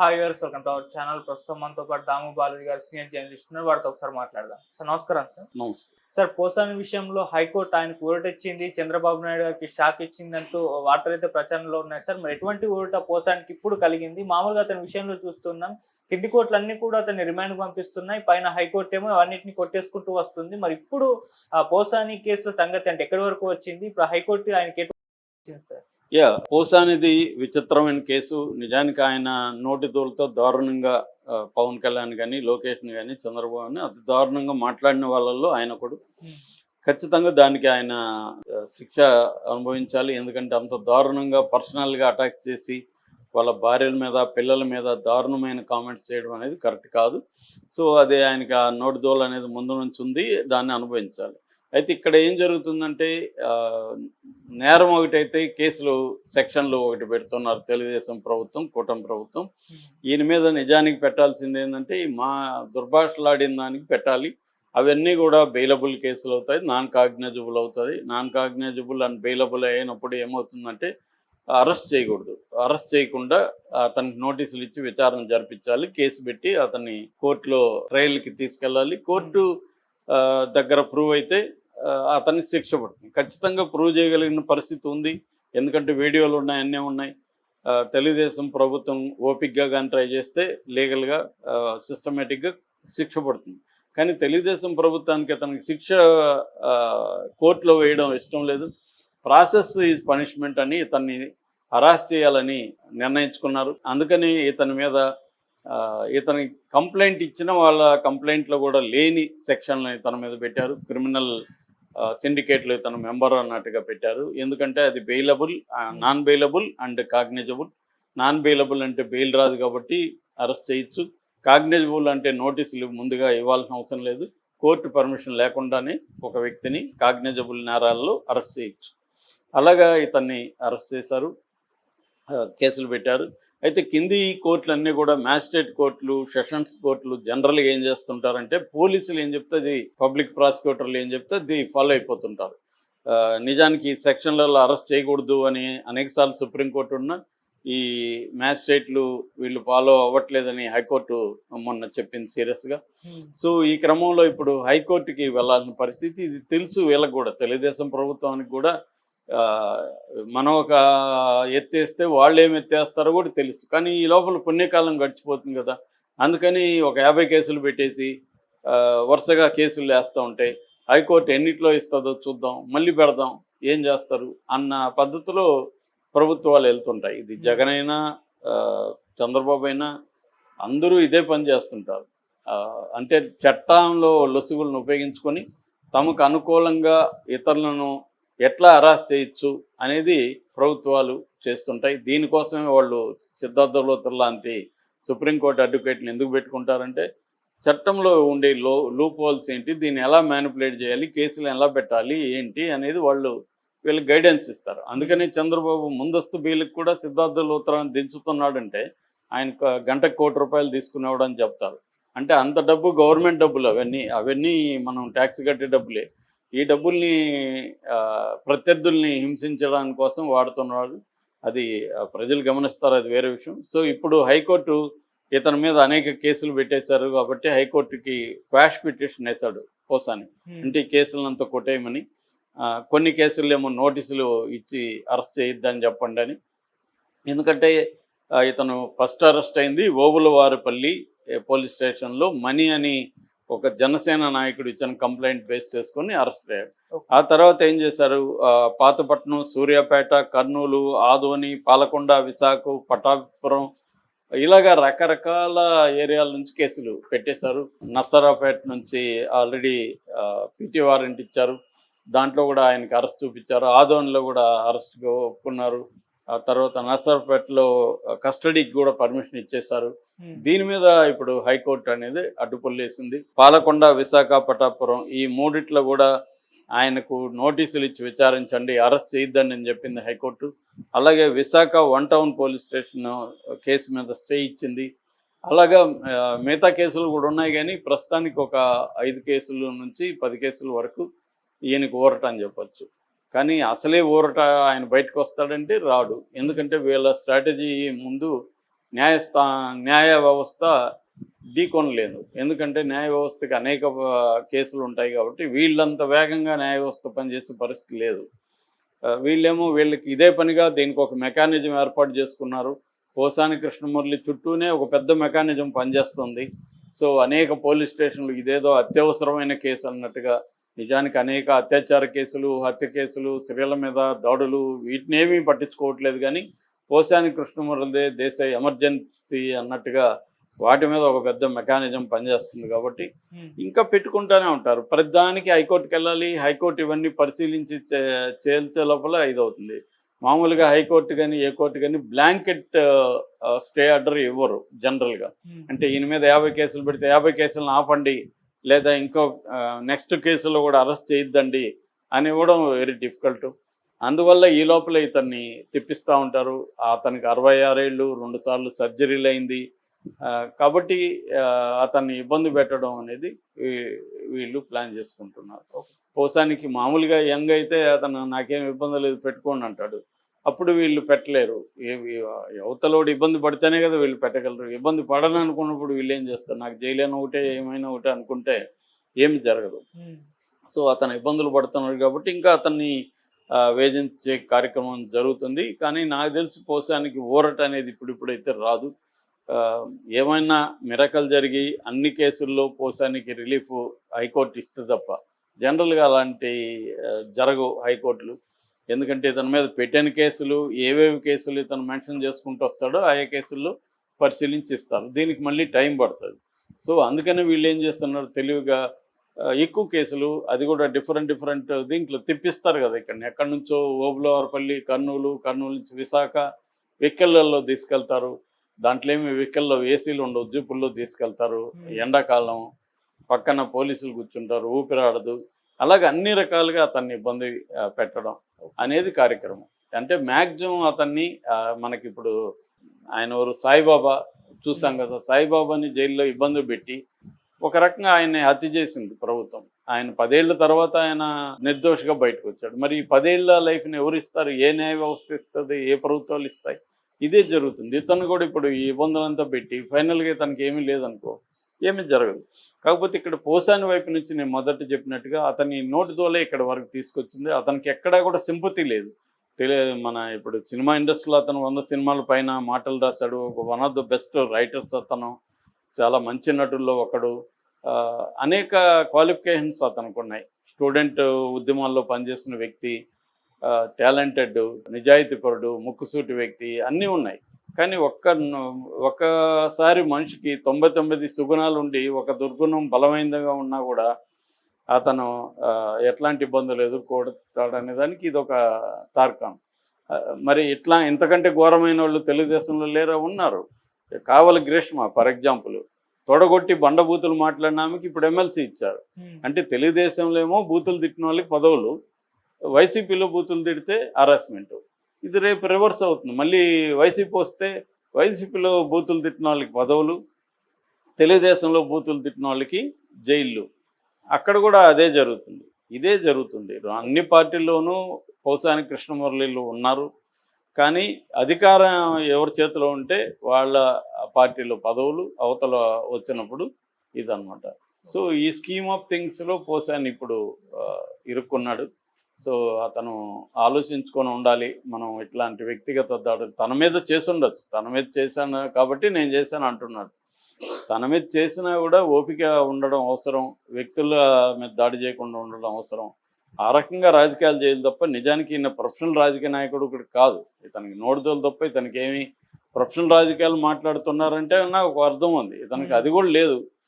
Hi గారు welcome to our channel. ప్రస్తుతం మనతో పాటు దాము బాలాజీ గారు సీనియర్ జర్నలిస్ట్ ఉన్నారు. వారితో ఒకసారి మాట్లాడదాం. సార్ నమస్కారం సార్. నమస్తే. సార్ పోసాని విషయంలో హైకోర్టు ఆయనకు ఊరట ఇచ్చింది చంద్రబాబు నాయుడు గారికి షాక్ ఇచ్చింది అంటూ వార్తలు అయితే ప్రచారంలో ఉన్నాయి సార్. మరి ఎటువంటి ఊరట పోసానికి ఇప్పుడు కలిగింది? మామూలుగా అతని విషయంలో చూస్తున్నాం. కింది కోర్టులు అన్ని కూడా అతన్ని రిమాండ్ పంపిస్తున్నాయి. పైన హైకోర్టు ఏమో అన్నింటిని కొట్టేసుకుంటూ వస్తుంది. మరి ఇప్పుడు ఆ పోసాని కేసులో సంగతి అంటే ఎక్కడి వరకు వచ్చింది? ఇప్పుడు హైకోర్టు ఆయనకి ఎటువంటి సార్? యా పోసానిది విచిత్రమైన కేసు. నిజానికి ఆయన నోటి దూలతో దారుణంగా పవన్ కళ్యాణ్ కానీ లోకేష్ని కానీ చంద్రబాబు అని అతి దారుణంగా మాట్లాడిన వాళ్ళల్లో ఆయన ఒకడు. ఖచ్చితంగా దానికి ఆయన శిక్ష అనుభవించాలి. ఎందుకంటే అంత దారుణంగా పర్సనల్గా అటాక్ చేసి వాళ్ళ భార్యల మీద పిల్లల మీద దారుణమైన కామెంట్స్ చేయడం అనేది కరెక్ట్ కాదు. సో అది ఆయనకి ఆ నోటి దోల అనేది ముందు నుంచి ఉంది. దాన్ని అనుభవించాలి. అయితే ఇక్కడ ఏం జరుగుతుందంటే నేరం ఒకటైతే కేసులు సెక్షన్లు ఒకటి పెడుతున్నారు తెలుగుదేశం ప్రభుత్వం కూటమి ప్రభుత్వం. ఈయన మీద నిజానికి పెట్టాల్సింది ఏంటంటే మా దుర్భాషలాడిన దానికి పెట్టాలి. అవన్నీ కూడా బెయిలబుల్ కేసులు అవుతాయి నాన్ కాగ్నైజబుల్ అవుతుంది నాన్ కాగ్నైజబుల్ అండ్ బెయిలబుల్ అయినప్పుడు ఏమవుతుందంటే అరెస్ట్ చేయకూడదు. అరెస్ట్ చేయకుండా అతనికి నోటీసులు ఇచ్చి విచారణ జరిపించాలి కేసు పెట్టి అతన్ని కోర్టులో ట్రయల్కి తీసుకెళ్ళాలి. కోర్టు దగ్గర ప్రూవ్ అయితే అతనికి శిక్ష పడుతుంది. ఖచ్చితంగా ప్రూవ్ చేయగలిగిన పరిస్థితి ఉంది. ఎందుకంటే వీడియోలు ఉన్నాయి అన్నీ ఉన్నాయి. తెలుగుదేశం ప్రభుత్వం ఓపిక్గా కానీ ట్రై చేస్తే లీగల్గా సిస్టమేటిక్గా శిక్ష పడుతుంది. కానీ తెలుగుదేశం ప్రభుత్వానికి అతనికి శిక్ష కోర్టులో వేయడం ఇష్టం లేదు. ప్రాసెస్ ఈజ్ పనిష్మెంట్ అని ఇతన్ని హరాస్ చేయాలని నిర్ణయించుకున్నారు. అందుకని ఇతని మీద ఇతని కంప్లైంట్ ఇచ్చిన వాళ్ళ కంప్లైంట్లో కూడా లేని సెక్షన్లు ఇతని మీద పెట్టారు. క్రిమినల్ సిండికేట్లు ఇతను మెంబర్ అన్నట్టుగా పెట్టారు. ఎందుకంటే అది bailable non bailable and cognizable non bailable అంటే బెయిల్ రాదు కాబట్టి అరెస్ట్ చేయొచ్చు. కాగ్నిజబుల్ అంటే నోటీసులు ముందుగా ఇవ్వాల్సిన అవసరం లేదు. కోర్టు పర్మిషన్ లేకుండానే ఒక వ్యక్తిని కాగ్నిజబుల్ నేరాల్లో అరెస్ట్ చేయొచ్చు. అలాగా ఇతన్ని అరెస్ట్ చేశారు. కేసులు పెట్టారు. అయితే కింది కోర్టులన్నీ కూడా మ్యాజిస్ట్రేట్ కోర్టులు సెషన్స్ కోర్టులు జనరల్గా ఏం చేస్తుంటారంటే పోలీసులు ఏం చెప్తే అది పబ్లిక్ ప్రాసిక్యూటర్లు ఏం చెప్తే అది ఫాలో అయిపోతుంటారు. నిజానికి ఈ సెక్షన్లలో అరెస్ట్ చేయకూడదు అని అనేకసార్లు సుప్రీంకోర్టు ఉన్న ఈ మ్యాజిస్ట్రేట్లు వీళ్ళు ఫాలో అవ్వట్లేదని హైకోర్టు మొన్న చెప్పింది సీరియస్గా. సో ఈ క్రమంలో ఇప్పుడు హైకోర్టుకి వెళ్ళాల్సిన పరిస్థితి ఇది తెలుసు వీళ్ళకి కూడా. తెలుగుదేశం ప్రభుత్వానికి కూడా మనం ఒక ఎత్తేస్తే వాళ్ళు ఏం ఎత్తేస్తారో కూడా తెలుసు. కానీ ఈ లోపల పుణ్యకాలం గడిచిపోతుంది కదా. అందుకని ఒక యాభై కేసులు పెట్టేసి వరుసగా కేసులు వేస్తూ ఉంటాయి. హైకోర్టు ఎన్నిట్లో ఇస్తుందో చూద్దాం మళ్ళీ పెడదాం ఏం చేస్తారు అన్న పద్ధతిలో ప్రభుత్వాలు వెళ్తుంటాయి. ఇది జగన్ అయినా చంద్రబాబు అయినా అందరూ ఇదే పని చేస్తుంటారు. అంటే చట్టంలో లొసుగులను ఉపయోగించుకొని తమకు అనుకూలంగా ఇతరులను ఎట్లా అరెస్ట్ చేయొచ్చు అనేది ప్రభుత్వాలు చేస్తుంటాయి. దీనికోసమే వాళ్ళు సిద్ధార్థలోతర్ లాంటి సుప్రీంకోర్టు అడ్వకేట్ని ఎందుకు పెట్టుకుంటారంటే చట్టంలో ఉండే లో లూప్ హోల్స్ ఏంటి దీన్ని ఎలా మ్యానిపులేట్ చేయాలి కేసులు ఎలా పెట్టాలి ఏంటి అనేది వాళ్ళు వీళ్ళకి గైడెన్స్ ఇస్తారు. అందుకని చంద్రబాబు ముందస్తు బిల్లుకు కూడా సిద్ధార్థ లోత్రాన్ని దించుతున్నాడంటే ఆయన గంటకు కోటి రూపాయలు తీసుకునేవాడని చెప్తారు. అంటే అంత డబ్బు గవర్నమెంట్ డబ్బులు అవన్నీ అవన్నీ మనం ట్యాక్స్ కట్టే డబ్బులే. ఈ డబ్బుల్ని ప్రత్యర్థుల్ని హింసించడానికి కోసం వాడుతున్నాడు అది ప్రజలు గమనిస్తారు అది వేరే విషయం. సో ఇప్పుడు హైకోర్టు ఇతని మీద అనేక కేసులు పెట్టేశారు కాబట్టి హైకోర్టుకి క్వాష్ పిటిషన్ వేశాడు పోసాని అంటే ఈ కేసులంతా కొట్టేయమని కొన్ని కేసులు ఏమో నోటీసులు ఇచ్చి అరెస్ట్ చేయొద్దని చెప్పండి అని. ఎందుకంటే ఇతను ఫస్ట్ అరెస్ట్ అయింది ఓబులవారిపల్లి పోలీస్ స్టేషన్లో మనీ అని ఒక జనసేన నాయకుడు ఇచ్చిన కంప్లైంట్ బేస్ చేసుకొని అరెస్ట్ అయ్యాడు. Okay. ఆ తర్వాత ఏం చేశారు? పాతపట్నం సూర్యాపేట కర్నూలు ఆదోని పాలకొండ విశాఖ పటాపురం ఇలాగా రకరకాల ఏరియాల నుంచి కేసులు పెట్టేశారు. నర్సరాపేట నుంచి ఆల్రెడీ పిటి వారెంట్ ఇచ్చారు. దాంట్లో కూడా ఆయనకి అరెస్ట్ చూపించారు. ఆదోన్లో కూడా అరెస్ట్గా ఒప్పుకున్నారు ఆ తర్వాత నర్సరాపేటలో కస్టడీకి కూడా పర్మిషన్ ఇచ్చేశారు. దీని మీద ఇప్పుడు హైకోర్టు అనేది అడ్డుపుల్లేసింది పాలకొండ విశాఖ పటాపురం ఈ మూడిట్లో కూడా ఆయనకు నోటీసులు ఇచ్చి విచారించండి అరెస్ట్ చేయొద్దని నేను చెప్పింది హైకోర్టు. అలాగే Visakha one town police station case మీద స్టే ఇచ్చింది. అలాగా మిగతా కేసులు కూడా ఉన్నాయి కానీ ప్రస్తుతానికి ఒక ఐదు కేసుల నుంచి పది కేసుల వరకు ఈయనకు ఊరట అని చెప్పొచ్చు. కానీ అసలే ఊరట ఆయన బయటకు వస్తాడంటే రాడు. ఎందుకంటే వీళ్ళ స్ట్రాటజీ ముందు న్యాయస్థా న్యాయ వ్యవస్థ ఢీకొనలేదు. ఎందుకంటే న్యాయ వ్యవస్థకి అనేక కేసులు ఉంటాయి కాబట్టి వీళ్ళంత వేగంగా న్యాయ వ్యవస్థ పనిచేసే పరిస్థితి లేదు. వీళ్ళేమో వీళ్ళకి ఇదే పనిగా దీనికి ఒక మెకానిజం ఏర్పాటు చేసుకున్నారు. పోసాని కృష్ణమురళి చుట్టూనే ఒక పెద్ద మెకానిజం పనిచేస్తుంది. సో అనేక పోలీస్ స్టేషన్లు ఇదేదో అత్యవసరమైన కేసు అన్నట్టుగా నిజానికి అనేక అత్యాచార కేసులు హత్య కేసులు స్త్రీల మీద దాడులు వీటినేమీ పట్టించుకోవట్లేదు కానీ పోసాని కృష్ణమురళిదే దేశ ఎమర్జెన్సీ అన్నట్టుగా వాటి మీద ఒక పెద్ద మెకానిజం పనిచేస్తుంది కాబట్టి ఇంకా పెట్టుకుంటానే ఉంటారు. ప్రతిదానికి హైకోర్టుకి వెళ్ళాలి హైకోర్టు ఇవన్నీ పరిశీలించి చేల్చే లోపల ఇది అవుతుంది మామూలుగా హైకోర్టు కానీ ఏ కోర్టు కానీ బ్లాంకెట్ స్టే ఆర్డర్ ఇవ్వరు జనరల్గా. అంటే ఈయన మీద యాభై కేసులు పెడితే యాభై కేసులను ఆపండి లేదా ఇంకో నెక్స్ట్ కేసులో కూడా అరెస్ట్ చేయొద్దండి అని ఇవ్వడం వెరీ డిఫికల్ట్ అందువల్ల ఈ లోపల ఇతన్ని తిప్పిస్తూ ఉంటారు. అతనికి అరవై ఆరేళ్ళు రెండు సార్లు సర్జరీలు అయింది. కాబట్టి అతన్ని ఇబ్బంది పెట్టడం అనేది వీళ్ళు ప్లాన్ చేసుకుంటున్నారు. పోసానికి మామూలుగా యంగ్ అయితే అతను నాకేం ఇబ్బంది లేదు పెట్టుకోండి అంటాడు. అప్పుడు వీళ్ళు పెట్టలేరు. ఏ- అవతలోడు ఇబ్బంది పడితేనే కదా వీళ్ళు పెట్టగలరు. ఇబ్బంది పడను అనుకున్నప్పుడు వీళ్ళు ఏం చేస్తారు? నాకు జైలైనా ఒకటే ఏమైనా ఒకటే అనుకుంటే ఏమి జరగదు. సో అతను ఇబ్బందులు పడుతున్నాడు కాబట్టి ఇంకా అతన్ని వేధించే కార్యక్రమం జరుగుతుంది. కానీ నాకు తెలిసి పోసానికి ఊరట అనేది ఇప్పుడు ఇప్పుడైతే రాదు. ఏమైనా మిరకల్ జరిగి అన్ని కేసుల్లో పోసానికి రిలీఫ్ హైకోర్టు ఇస్తే తప్ప జనరల్గా అలాంటి జరగవు హైకోర్టులు. ఎందుకంటే ఇతని మీద పెట్టిన కేసులు ఏవేవి కేసులు ఇతను మెన్షన్ చేసుకుంటూ వస్తాడో ఆయా కేసుల్లో పరిశీలించి ఇస్తారు దీనికి మళ్ళీ టైం పడుతుంది. సో అందుకని వీళ్ళు ఏం చేస్తున్నారు? తెలివిగా ఎక్కువ కేసులు అది కూడా డిఫరెంట్ డిఫరెంట్ దీంట్లో తిప్పిస్తారు కదా ఇక్కడ ఎక్కడి నుంచో ఓబులవారపల్లి కర్నూలు కర్నూలు నుంచి విశాఖ వెహికల్లో తీసుకెళ్తారు. దాంట్లో ఏమి వెహికల్లో ఏసీలు ఉండవు జీపుల్లో తీసుకెళ్తారు. ఎండాకాలం పక్కన పోలీసులు కూర్చుంటారు ఊపిరాడదు. అలాగే అన్ని రకాలుగా అతన్ని ఇబ్బంది పెట్టడం. అనేది కార్యక్రమం. అంటే మ్యాక్సిమం అతన్ని మనకిప్పుడు మనకి ఇప్పుడు ఆయన ఎవరు? సాయిబాబా. చూసాం కదా సాయిబాబాని జైల్లో ఇబ్బంది పెట్టి ఒక రకంగా ఆయన్ని హత్య చేసింది ప్రభుత్వం. ఆయన పదేళ్ళ తర్వాత ఆయన నిర్దోషిగా బయటకు వచ్చాడు. మరి ఈ పదేళ్ళ లైఫ్ని ఎవరు ఇస్తారు? ఏ న్యాయ వ్యవస్థ ఇస్తుంది? ఏ ప్రభుత్వాలు ఇస్తాయి? ఇదే జరుగుతుంది. ఇతను కూడా ఇప్పుడు ఈ ఇబ్బందులంతా పెట్టి ఫైనల్గా తనకి ఏమీ లేదనుకో ఏమీ జరగదు. కాకపోతే ఇక్కడ పోసాని వైపు నుంచి నేను మొదట చెప్పినట్టుగా అతని నోటి నోటితోలే ఇక్కడ వరకు తీసుకొచ్చింది. అతనికి ఎక్కడా కూడా సింపతి లేదు. తెలియ మన ఇప్పుడు సినిమా ఇండస్ట్రీలో అతను వంద సినిమాల పైన మాటలు రాశాడు. ఒక one of the best writers అతను. చాలా మంచి నటుల్లో ఒకడు. అనేక క్వాలిఫికేషన్స్ అతనికి ఉన్నాయి. స్టూడెంట్ ఉద్యమాల్లో పనిచేసిన వ్యక్తి టాలెంటెడ్ నిజాయితీపరుడు ముక్కుసూటి వ్యక్తి అన్నీ ఉన్నాయి. కానీ ఒక్క ఒక్కసారి మనిషికి తొంభై తొమ్మిది సుగుణాలు ఉండి ఒక దుర్గుణం బలమైనదిగా ఉన్నా కూడా అతను ఎట్లాంటి ఇబ్బందులు ఎదుర్కోవడాడు అనే దానికి ఇది ఒక తార్కం మరి ఇట్లా ఇంతకంటే ఘోరమైన వాళ్ళు తెలుగుదేశంలో లేరా? ఉన్నారు. కావలి గ్రీష్మ ఫర్ ఎగ్జాంపుల్. తొడగొట్టి బండబూతులు మాట్లాడిన ఆమెకి ఇప్పుడు ఎమ్మెల్సీ ఇచ్చారు. అంటే తెలుగుదేశంలో ఏమో బూతులు తిట్టిన వాళ్ళకి పదవులు. వైసీపీలో బూతులు తిడితే హరాస్మెంట్ ఇది రేపు రివర్స్ అవుతుంది. మళ్ళీ వైసీపీ వస్తే వైసీపీలో బూతులు తిట్టిన వాళ్ళకి పదవులు తెలుగుదేశంలో బూతులు తిట్టిన వాళ్ళకి జైళ్ళు. అక్కడ కూడా అదే జరుగుతుంది. ఇదే జరుగుతుంది. అన్ని పార్టీల్లోనూ పోసాని కృష్ణమురళీలు ఉన్నారు. కానీ అధికారం ఎవరి చేతిలో ఉంటే వాళ్ళ పార్టీలో పదవులు అవతల వచ్చినప్పుడు ఇదన్నమాట. సో ఈ స్కీమ్ ఆఫ్ థింగ్స్లో పోసాని ఇప్పుడు ఇరుక్కున్నాడు. సో అతను ఆలోచించుకొని ఉండాలి. మనం ఇట్లాంటి వ్యక్తిగత దాడు తన మీద చేసి ఉండొచ్చు తన మీద చేశాను కాబట్టి నేను చేశాను అంటున్నాడు. తన మీద చేసినా కూడా ఓపిక ఉండడం అవసరం. వ్యక్తుల మీద దాడి చేయకుండా ఉండడం అవసరం. ఆ రకంగా రాజకీయాలు చేయాలి తప్ప నిజానికి ఈయన ప్రొఫెషనల్ రాజకీయ నాయకుడు ఒకటి కాదు. ఇతనికి నోడుదోలు తప్ప ఇతనికి ఏమి ప్రొఫెషనల్ రాజకీయాలు మాట్లాడుతున్నారంటే నాకు ఒక అర్థం ఉంది. ఇతనికి అది కూడా లేదు.